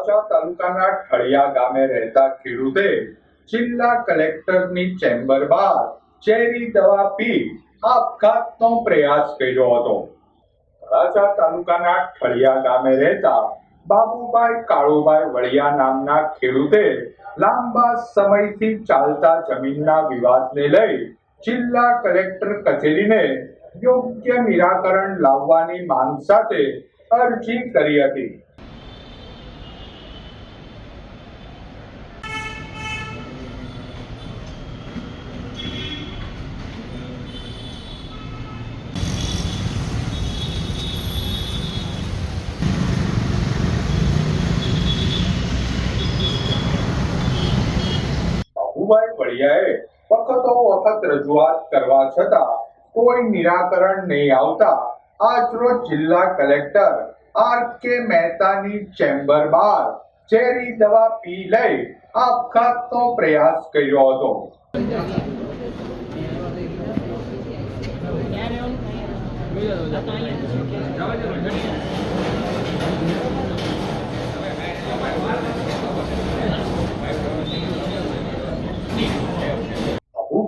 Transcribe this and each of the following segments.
તળાજા તાલુકાના ઠળિયા ગામે રહેતા ખેડૂતે જિલ્લા કલેક્ટરની ચેમ્બર બહાર ઝેરી દવા પી આપઘાતનો પ્રયાસ કર્યો હતો. તળાજા તાલુકાના ઠળિયા ગામે રહેતા બાબુભાઈ કાળુભાઈ વળિયા નામના ખેડૂતે લાંબા સમયથી ચાલતા જમીનના વિવાદને લઈ જિલ્લા કલેક્ટર કચેરીને યોગ્ય નિરાકરણ લાવવાની માંગ સાથે અરજી કરી હતી. બાબુભાઈ વડિયાએ વખતો વખત રજૂઆત કરવા છતાં કોઈ નિરાકરણ નહીં આવતા. આજરોજ જિલ્લા કલેક્ટર આર કે મહેતાની ચેમ્બર બહાર ઝેરી દવા પી લઈ આપઘાતનો પ્રયાસ કર્યો હતો.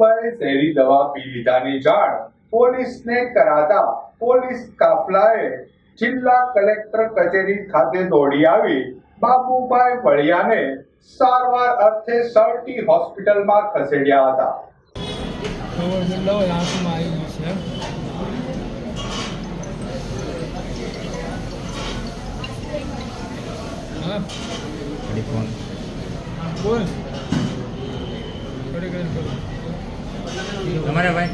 બાબુભાઈએ ઝેરી દવા પી લીધાની જાણ. પોલીસને કરાતા પોલીસ કાફલાએ જિલ્લા કલેક્ટર કચેરી ખાતે દોડી આવી. બાબુભાઈ વળિયાને સારવાર અર્થે સરટી હોસ્પિટલમાં ખસેડ્યા હતા. આંખમાં આવી છે. બોલ થોડી ઘણી બોલ. તમારે ભાઈ?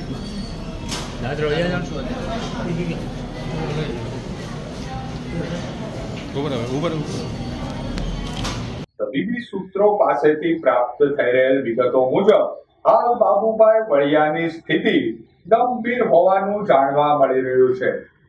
દાદ રોયા તબીબી સૂત્રો પાસેથી પ્રાપ્ત થઈ રહેલ વિગતો મુજબ હાલ બાબુભાઈ વળિયાની સ્થિતિ ગંભીર હોવાનું જાણવા મળી રહ્યું છે.